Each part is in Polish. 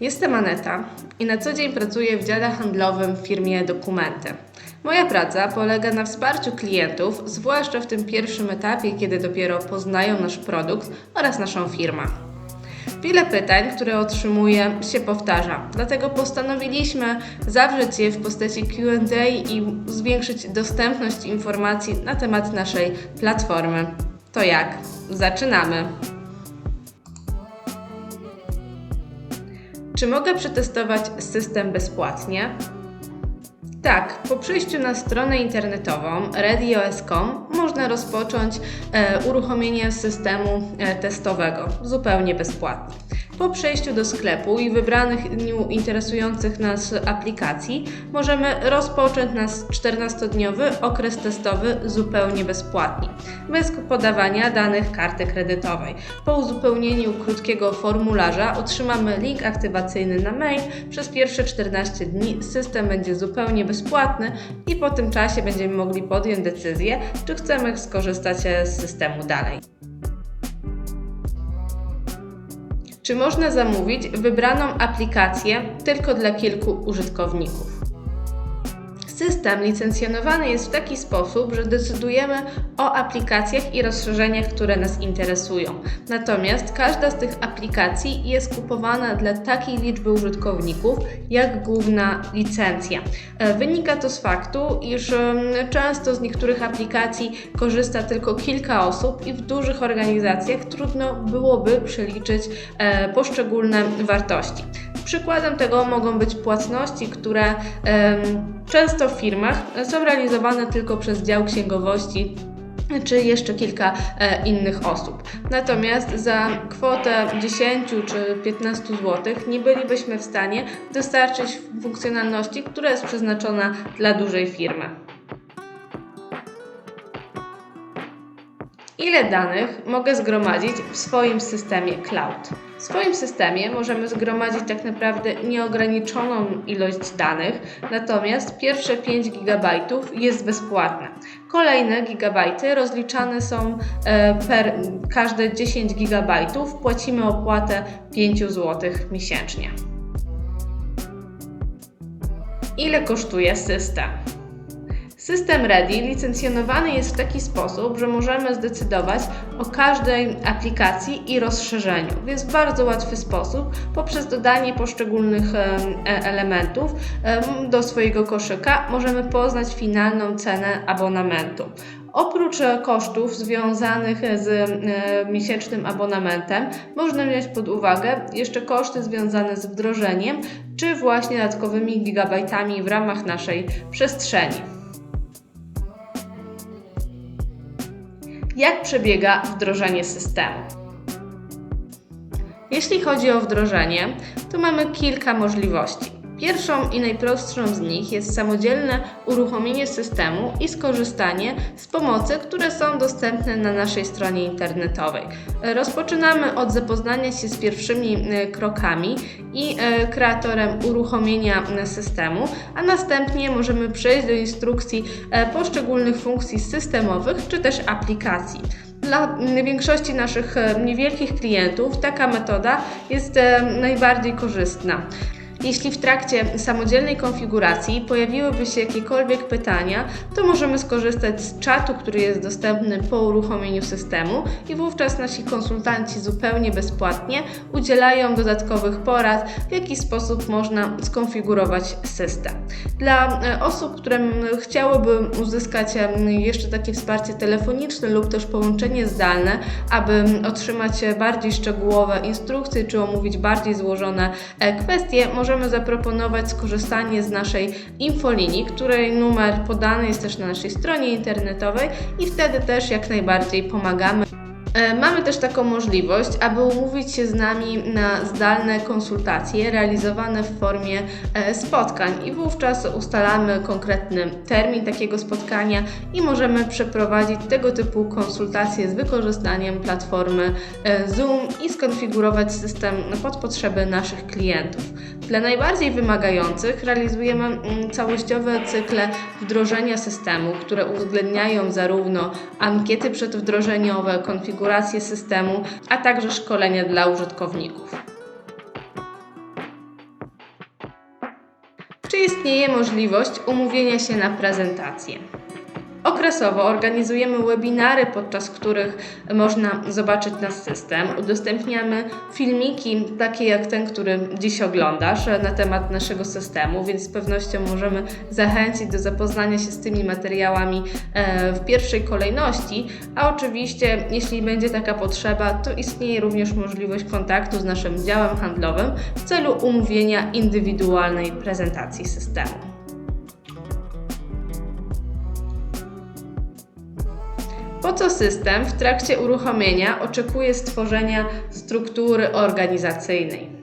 Jestem Aneta i na co dzień pracuję w dziale handlowym w firmie Dokumenty. Moja praca polega na wsparciu klientów, zwłaszcza w tym pierwszym etapie, kiedy dopiero poznają nasz produkt oraz naszą firmę. Wiele pytań, które otrzymuję, się powtarza, dlatego postanowiliśmy zawrzeć je w postaci QA i zwiększyć dostępność informacji na temat naszej platformy. To jak? Zaczynamy! Czy mogę przetestować system bezpłatnie? Tak, po przejściu na stronę internetową readyos.com można rozpocząć e, uruchomienie systemu e, testowego zupełnie bezpłatnie. Po przejściu do sklepu i wybranych interesujących nas aplikacji możemy rozpocząć nasz 14-dniowy okres testowy zupełnie bezpłatnie, bez podawania danych karty kredytowej. Po uzupełnieniu krótkiego formularza otrzymamy link aktywacyjny na mail. Przez pierwsze 14 dni system będzie zupełnie bezpłatny i po tym czasie będziemy mogli podjąć decyzję, czy chcemy skorzystać z systemu dalej. Czy można zamówić wybraną aplikację tylko dla kilku użytkowników? System licencjonowany jest w taki sposób, że decydujemy o aplikacjach i rozszerzeniach, które nas interesują. Natomiast każda z tych aplikacji jest kupowana dla takiej liczby użytkowników, jak główna licencja. E, Wynika to z faktu, iż często z niektórych aplikacji korzysta tylko kilka osób i w dużych organizacjach trudno byłoby przeliczyć e, poszczególne wartości. Przykładem tego mogą być płatności, które często w firmach są realizowane tylko przez dział księgowości czy jeszcze kilka e, innych osób. Natomiast za kwotę 10 czy 15 zł nie bylibyśmy w stanie dostarczyć funkcjonalności, która jest przeznaczona dla dużej firmy. Ile danych mogę zgromadzić w swoim systemie cloud? W swoim systemie możemy zgromadzić tak naprawdę nieograniczoną ilość danych, natomiast pierwsze 5 GB jest bezpłatne. Kolejne gigabajty rozliczane są e, per każde 10 GB, płacimy opłatę 5 zł miesięcznie. Ile kosztuje system? System Ready licencjonowany jest w taki sposób, że możemy zdecydować o każdej aplikacji i rozszerzeniu. Jest w bardzo łatwy sposób poprzez dodanie poszczególnych e- elementów em, do swojego koszyka możemy poznać finalną cenę abonamentu. Oprócz e, kosztów związanych z e, miesięcznym abonamentem, można wziąć pod uwagę jeszcze koszty związane z wdrożeniem, czy właśnie dodatkowymi gigabajtami w ramach naszej przestrzeni. Jak przebiega wdrożenie systemu? Jeśli chodzi o wdrożenie, to mamy kilka możliwości. Pierwszą i najprostszą z nich jest samodzielne uruchomienie systemu i skorzystanie z pomocy, które są dostępne na naszej stronie internetowej. Rozpoczynamy od zapoznania się z pierwszymi e, krokami i e, kreatorem uruchomienia e, systemu, a następnie możemy przejść do instrukcji poszczególnych funkcji systemowych czy też aplikacji. Dla większości naszych niewielkich klientów taka metoda jest najbardziej korzystna. Jeśli w trakcie samodzielnej konfiguracji pojawiłyby się jakiekolwiek pytania, to możemy skorzystać z czatu, który jest dostępny po uruchomieniu systemu i wówczas nasi konsultanci zupełnie bezpłatnie udzielają dodatkowych porad, w jaki sposób można skonfigurować system. Dla e, osób, które chciałyby uzyskać em, jeszcze takie wsparcie telefoniczne lub też połączenie zdalne, aby otrzymać e, bardziej szczegółowe instrukcje czy omówić bardziej złożone e, kwestie, możemy zaproponować skorzystanie z naszej infolinii, której numer podany jest też na naszej stronie internetowej i wtedy też jak najbardziej pomagamy. E, Mamy też taką możliwość, aby umówić się z nami na zdalne konsultacje realizowane w formie e, spotkań i wówczas ustalamy konkretny termin takiego spotkania i możemy przeprowadzić tego typu konsultacje z wykorzystaniem platformy e, Zoom i skonfigurować system pod potrzeby naszych klientów. Dla najbardziej wymagających realizujemy mm, całościowe cykle wdrożenia systemu, które uwzględniają zarówno ankiety przedwdrożeniowe, konfigurację systemu, a także szkolenia dla użytkowników. Czy istnieje możliwość umówienia się na prezentację? Okresowo organizujemy webinary, podczas których można zobaczyć nasz system. Udostępniamy filmiki, takie jak ten, który dziś oglądasz, na temat naszego systemu, więc z pewnością możemy zachęcić do zapoznania się z tymi materiałami e, w pierwszej kolejności. A oczywiście, jeśli będzie taka potrzeba, to istnieje również możliwość kontaktu z naszym działem handlowym w celu umówienia indywidualnej prezentacji systemu. Po co system w trakcie uruchomienia oczekuje stworzenia struktury organizacyjnej?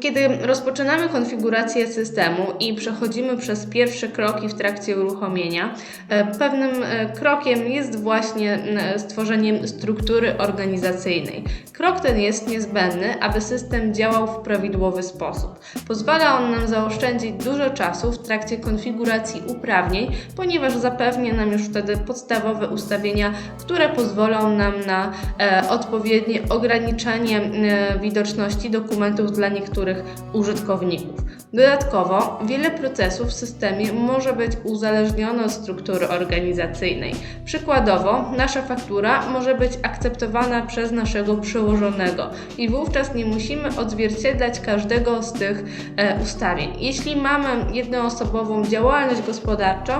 Kiedy rozpoczynamy konfigurację systemu i przechodzimy przez pierwsze kroki w trakcie uruchomienia, e, pewnym e, krokiem jest właśnie stworzenie struktury organizacyjnej. Krok ten jest niezbędny, aby system działał w prawidłowy sposób. Pozwala on nam zaoszczędzić dużo czasu w trakcie konfiguracji uprawnień, ponieważ zapewnia nam już wtedy podstawowe ustawienia, które pozwolą nam na e, odpowiednie ograniczenie e, widoczności dokumentów dla niektórych użytkowników. Dodatkowo, wiele procesów w systemie może być uzależnione od struktury organizacyjnej. Przykładowo, nasza faktura może być akceptowana przez naszego przełożonego i wówczas nie musimy odzwierciedlać każdego z tych e, ustawień. Jeśli mamy jednoosobową działalność gospodarczą,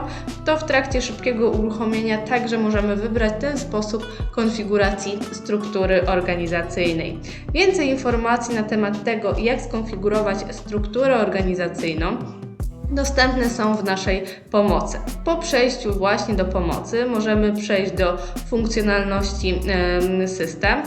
to w trakcie szybkiego uruchomienia także możemy wybrać ten sposób konfiguracji struktury organizacyjnej. Więcej informacji na temat tego, jak skonfigurować strukturę organizacyjną, dostępne są w naszej pomocy. Po przejściu właśnie do pomocy możemy przejść do funkcjonalności em, system.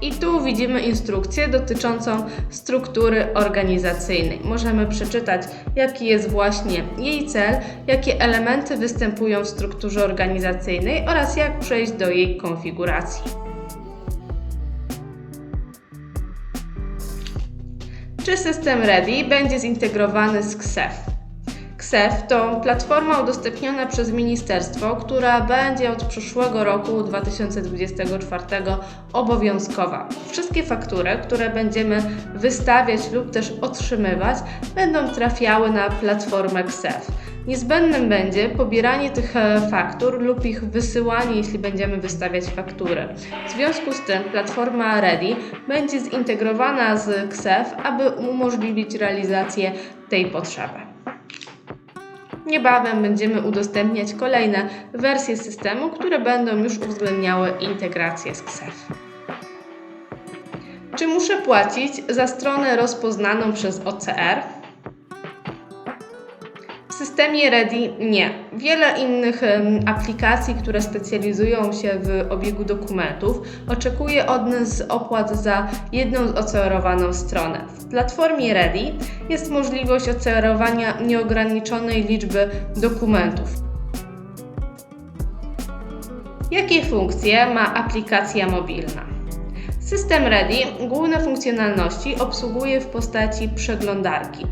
I tu widzimy instrukcję dotyczącą struktury organizacyjnej. Możemy przeczytać, jaki jest właśnie jej cel, jakie elementy występują w strukturze organizacyjnej oraz jak przejść do jej konfiguracji. Czy system Ready będzie zintegrowany z KSEF? KSEF to platforma udostępniona przez ministerstwo, która będzie od przyszłego roku 2024 obowiązkowa. Wszystkie faktury, które będziemy wystawiać lub też otrzymywać, będą trafiały na platformę KSEF. Niezbędnym będzie pobieranie tych e, faktur lub ich wysyłanie, jeśli będziemy wystawiać faktury. W związku z tym platforma Ready będzie zintegrowana z KSEF, aby umożliwić realizację tej potrzeby. Niebawem będziemy udostępniać kolejne wersje systemu, które będą już uwzględniały integrację z KSEF. Czy muszę płacić za stronę rozpoznaną przez OCR? Systemie Ready nie. Wiele innych aplikacji, które specjalizują się w obiegu dokumentów, oczekuje od nas opłat za jedną ocerowaną stronę. W platformie Ready jest możliwość ocerowania nieograniczonej liczby dokumentów. Jakie funkcje ma aplikacja mobilna? System Ready główne funkcjonalności obsługuje w postaci przeglądarki.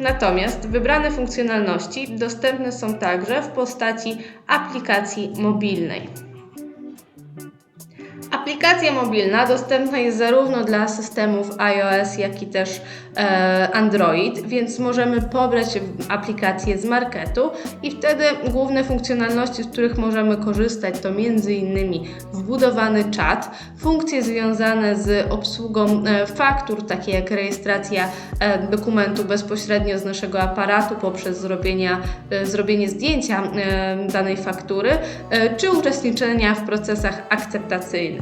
Natomiast wybrane funkcjonalności dostępne są także w postaci aplikacji mobilnej. Aplikacja mobilna dostępna jest zarówno dla systemów iOS, jak i też e, Android, więc możemy pobrać aplikację z marketu i wtedy główne funkcjonalności, z których możemy korzystać, to m.in. wbudowany czat, funkcje związane z obsługą e, faktur, takie jak rejestracja e, dokumentu bezpośrednio z naszego aparatu poprzez zrobienia, e, zrobienie zdjęcia e, danej faktury, e, czy uczestniczenia w procesach akceptacyjnych.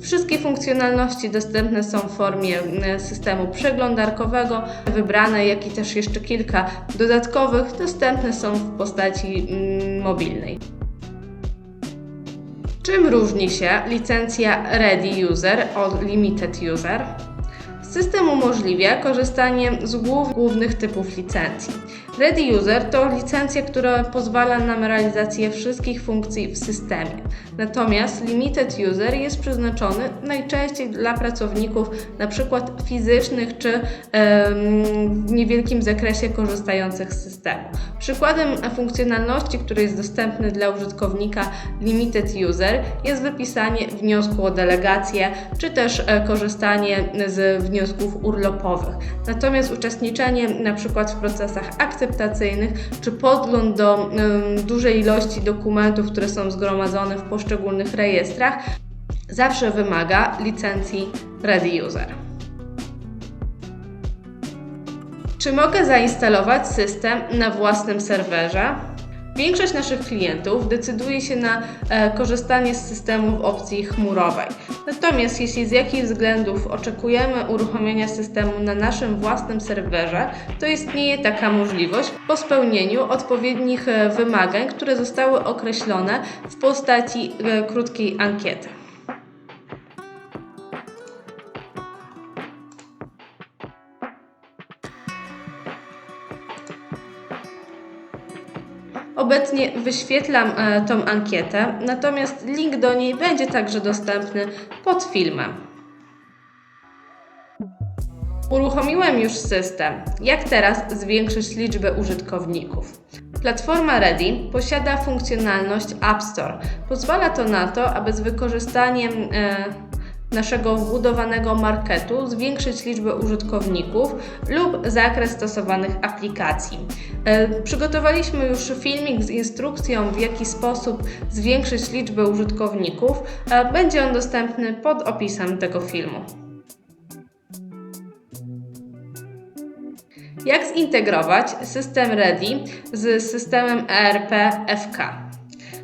Wszystkie funkcjonalności dostępne są w formie e, systemu przeglądarkowego, wybrane, jak i też jeszcze kilka dodatkowych dostępne są w postaci mm, mobilnej. Czym różni się licencja Ready User od Limited User? System umożliwia korzystanie z głów- głównych typów licencji. Ready User to licencja, która pozwala nam realizację wszystkich funkcji w systemie. Natomiast Limited User jest przeznaczony najczęściej dla pracowników np. fizycznych czy w niewielkim zakresie korzystających z systemu. Przykładem funkcjonalności, który jest dostępny dla użytkownika Limited User jest wypisanie wniosku o delegację czy też e, korzystanie z wniosków urlopowych. Natomiast uczestniczenie np. w procesach akceptacyjnych czy podgląd do dużej ilości dokumentów, które są zgromadzone w poszczególnych rejestrach, zawsze wymaga licencji Ready User. Czy mogę zainstalować system na własnym serwerze? Większość naszych klientów decyduje się na e, korzystanie z systemu w opcji chmurowej. Natomiast jeśli z jakichś względów oczekujemy uruchomienia systemu na naszym własnym serwerze, to istnieje taka możliwość po spełnieniu odpowiednich e, wymagań, które zostały określone w postaci e, krótkiej ankiety. Obecnie wyświetlam e, tą ankietę, natomiast link do niej będzie także dostępny pod filmem. Uruchomiłem już system. Jak teraz zwiększyć liczbę użytkowników? Platforma Ready posiada funkcjonalność App Store. Pozwala to na to, aby z wykorzystaniem e, naszego wbudowanego marketu zwiększyć liczbę użytkowników lub zakres stosowanych aplikacji. E, Przygotowaliśmy już filmik z instrukcją, w jaki sposób zwiększyć liczbę użytkowników. Będzie on dostępny pod opisem tego filmu. Jak zintegrować system Ready z systemem ERP FK?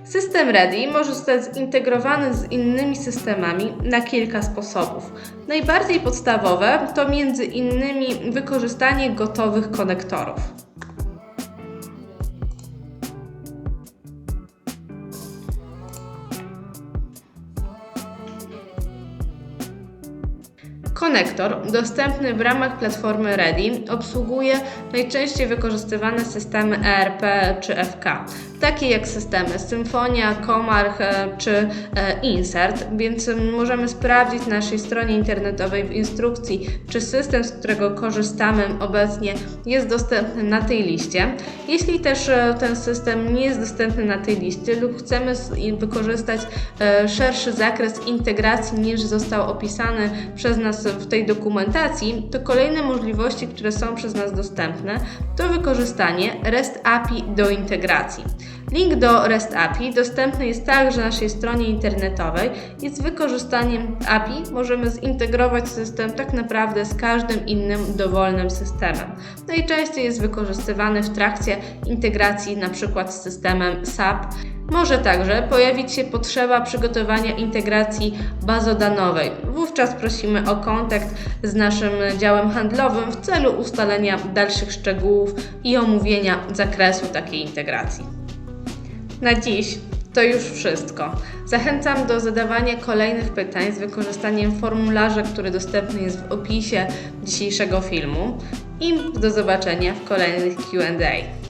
System Ready może zostać zintegrowany z innymi systemami na kilka sposobów. Najbardziej podstawowe to między innymi wykorzystanie gotowych konektorów. Konektor dostępny w ramach platformy Ready obsługuje najczęściej wykorzystywane systemy ERP czy FK, takie jak systemy Symfonia, Comarch e, czy e, Insert, więc możemy sprawdzić na naszej stronie internetowej w instrukcji, czy system, z którego korzystamy obecnie jest dostępny na tej liście. Jeśli też e, ten system nie jest dostępny na tej liście lub chcemy wykorzystać szerszy zakres integracji niż został opisany przez nas w tej dokumentacji, to kolejne możliwości, które są przez nas dostępne, to wykorzystanie REST API do integracji. Link do REST API dostępny jest także na naszej stronie internetowej i z wykorzystaniem API możemy zintegrować system tak naprawdę z każdym innym dowolnym systemem. Najczęściej jest wykorzystywany w trakcie integracji np. z systemem SAP. Może także pojawić się potrzeba przygotowania integracji bazodanowej. Wówczas prosimy o kontakt z naszym działem handlowym w celu ustalenia dalszych szczegółów i omówienia zakresu takiej integracji. Na dziś to już wszystko. Zachęcam do zadawania kolejnych pytań z wykorzystaniem formularza, który dostępny jest w opisie dzisiejszego filmu i do zobaczenia w kolejnych QA.